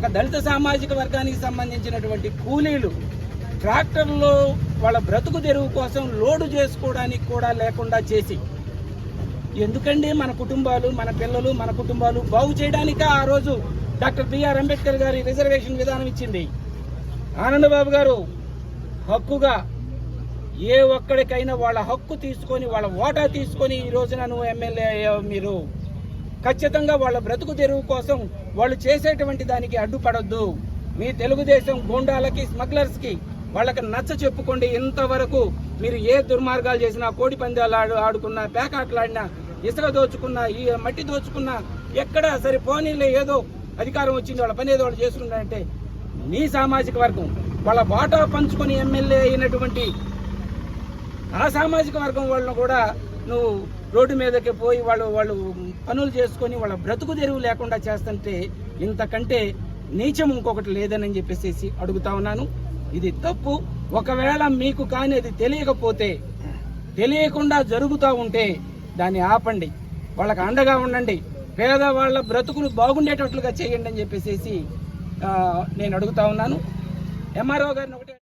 ఒక దళిత సామాజిక వర్గానికి సంబంధించినటువంటి కూలీలు ట్రాక్టర్లో వాళ్ళ బ్రతుకు తెరువు కోసం లోడు చేసుకోవడానికి కూడా లేకుండా చేసి ఎందుకండి మన కుటుంబాలు మన పిల్లలు మన కుటుంబాలు బాగు చేయడానిక? ఆ రోజు డాక్టర్ బిఆర్ అంబేద్కర్ గారి రిజర్వేషన్ విధానం ఇచ్చింది. ఆనందబాబు గారు హక్కుగా ఏ ఒక్కడికైనా వాళ్ళ హక్కు తీసుకొని వాళ్ళ ఓటా తీసుకొని ఈ రోజున నువ్వు ఎమ్మెల్యే అయ్యావు మీరు. ఖచ్చితంగా వాళ్ళ బ్రతుకు తెరువు కోసం వాళ్ళు చేసేటువంటి దానికి అడ్డుపడొద్దు. మీ తెలుగుదేశం గూండాలకి స్మగ్లర్స్కి వాళ్ళకి నచ్చ చెప్పుకోండి. ఇంతవరకు మీరు ఏ దుర్మార్గాలు చేసినా కోడి పందాలు ఆడు ఆడుకున్నా పేకాట్లాడినా ఇసుక దోచుకున్నా ఈ మట్టి దోచుకున్నా ఎక్కడా సరే పోనీలే ఏదో అధికారం వచ్చింది వాళ్ళ పని ఏదో వాళ్ళు చేసుకున్నారంటే నీ సామాజిక వర్గం వాళ్ళ వాటా పంచుకొని ఎమ్మెల్యే అయినటువంటి ఆ సామాజిక వర్గం వాళ్ళను కూడా నువ్వు రోడ్డు మీదకి పోయి వాళ్ళు వాళ్ళు పనులు చేసుకొని వాళ్ళ బ్రతుకు తెరువు లేకుండా చేస్తుంటే ఇంతకంటే నీచం ఇంకొకటి లేదని చెప్పేసి అడుగుతా ఉన్నాను. ఇది తప్పు. ఒకవేళ మీకు కానీ అది తెలియకపోతే తెలియకుండా జరుగుతూ ఉంటే దాన్ని ఆపండి. వాళ్ళకి అండగా ఉండండి. పేదవాళ్ళ బ్రతుకులు బాగుండేటట్లుగా చేయండి అని చెప్పేసి నేను అడుగుతా ఉన్నాను. ఎంఆర్ఓ గారిని ఒకటే